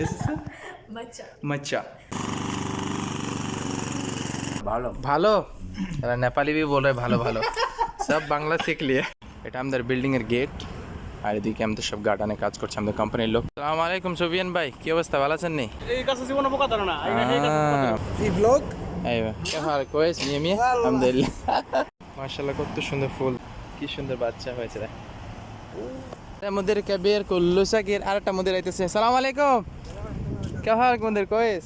Is? Macha. Macha. ভালো। ভালো? Nepali B বলে ভালো ভালো। সব বাংলা শিখলি এটা আমাদের বিল্ডিং এর গেট আর এদিকে আমাদের সব গার্ডানে কাজ করছে আমাদের কোম্পানির লোক। আসসালামু আলাইকুম সুবিয়ান ভাই কি অবস্থা? ভালো আছেন নি? এই কাছে জীবন না। এই ব্লগ আইবা নিয়ে আলহামদুলিল্লাহ। মাশাআল্লাহ কত সুন্দর ফুল। কি সুন্দর বাচ্চা হয়েছে রে। আমাদেরকে বের করল সাকির আর একটা মন্দির আইতেছে সালাম আলাইকুম। কেফার মন্দির কয়েস?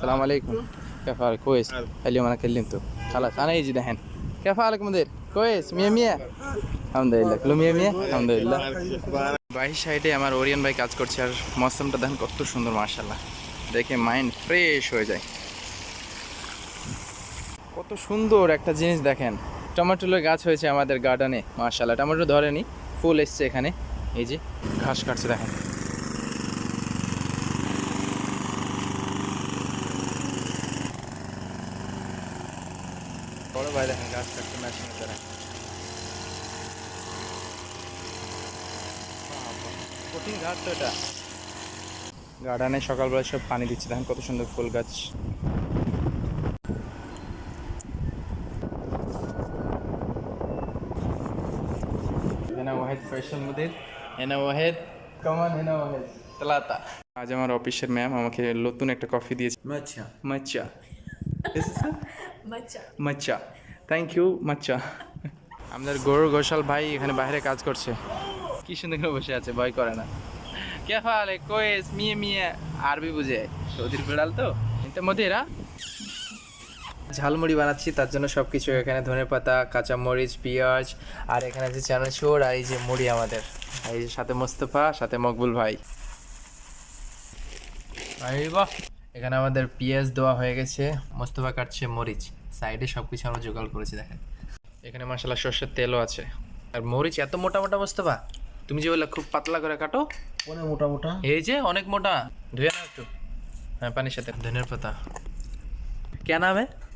সালাম আলাইকুম। কেফার কয়েস। আলি মানা খেললিম তো। খালাস আনা যে দেখেন। কেফা আলাইকুম মন্দির কয়েস মিয়া মিয়া। আলহামদুলিল্লাহ। কুলু মিয়া মিয়া। আলহামদুলিল্লাহ। বাইশ সাইডে আমার ওরিয়ান ভাই কাজ করছে আর মৌসুমটা দেখেন কত সুন্দর মার্শাল্লাহ দেখে মাইন্ড ফ্রেশ হয়ে যায়। কত সুন্দর একটা জিনিস দেখেন। টমেটোর গাছ হয়েছে আমাদের গার্ডেনে মার্শাল্লাহ টমেটো ধরেনি ফুল এসছে এখানে। এই যে ঘাস কাটছে দেখেন বড় ভাই দেখেন গাছ কাটছে মেশিনের দ্বারা বাবা, কঠিন ঘাট তো এটা গার্ডেনে সকালবেলা সব পানি দিচ্ছে দেখেন কত সুন্দর ফুল গাছ هنا واحد فيصل مدير হেনা ওয়াহেদ কমন হেনা ওয়াহেদ তালাতা আজ আমার অফিসের ম্যাম আমাকে নতুন একটা কফি দিয়েছে। Matcha matcha matcha thank you matcha আমাদের গৌর ঘোষাল ভাই এখানে বাইরে কাজ করছে। কি সুন্দর বসে আছে ভয় করে না। কে ফালে কয়েস মিয়ে মিয়ে। আরবি বুঝে। সৌদির বিড়াল তো? এটার মধ্যে এরা ঝালমুড়ি বানাচ্ছি তার জন্য সব কিছু এখানে ধনে পাতা কাঁচামরিচ পেঁয়াজ আর এখানে আছে চানাচুর আর এই যে মুড়ি আমাদের আর এই যে সাথে মোস্তফা সাথে মকবুল ভাই আরে বাহ এখানে আমাদের পেঁয়াজ দেওয়া হয়ে গেছে মোস্তফা কাটছে মরিচ সাইডে সব কিছু আমরা জোগাড় করেছি দেখেন এখানে মশলা সর্ষের তেলও আছে আর মরিচ এত মোটা মোটা মোস্তফা তুমি যে বললে খুব পাতলা করে কাটো অনেক মোটা মোটা এই যে অনেক মোটা ধুয়ে নাও একটু হ্যাঁ পানির সাথে ধনের পাতা क्या नाम है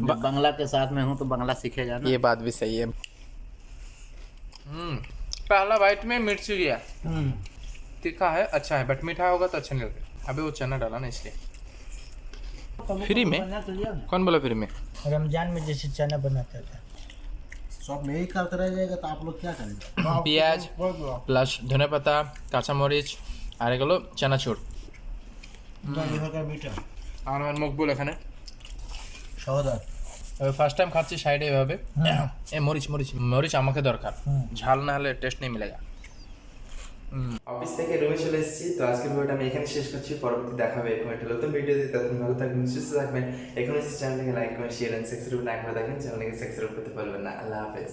जब बांग्ला के साथ में हूँ तो बांग्ला सीखेगा ना ये बात भी सही है हम्म पहला बाइट में मिर्च गया हम्म। तीखा है अच्छा है बट मीठा होगा तो अच्छा नहीं लगेगा अभी वो चना डाला ना इसलिए फ्री में बना तो लिया कौन बोला फ्री में रमजान में जैसे चना बनाते थे सब में ही करते रह जाएगा तो आप लोग क्या करेंगे পেঁয়াজ প্লাস ধনে পাতা কাঁচামরিচ আর এগুলো চানাচুর মিঠা আর আমার মকবুল এখানে সহদা ফার্স্ট টাইম খাচ্ছি সাইডে এভাবে। এ মরিচ মরিচ মরিচ আমাকে দরকার। ঝাল না হলে টেস্ট নেই মিলেগা অফিস থেকে রুমে চলে এসেছি তো আজকের ভিডিওটা আমি এখানে শেষ করছি। পরবর্তী দেখাবে এরকম একটা নতুন ভিডিও দিতে তখন ভালো থাকবেন সুস্থ থাকবেন। এখন এসে চ্যানেলটাকে লাইক করেন শেয়ার এন্ড সাবস্ক্রাইব না করে দেখেন চ্যানেলটাকে সাবস্ক্রাইব করতে পারবেন না। আল্লাহ হাফেজ।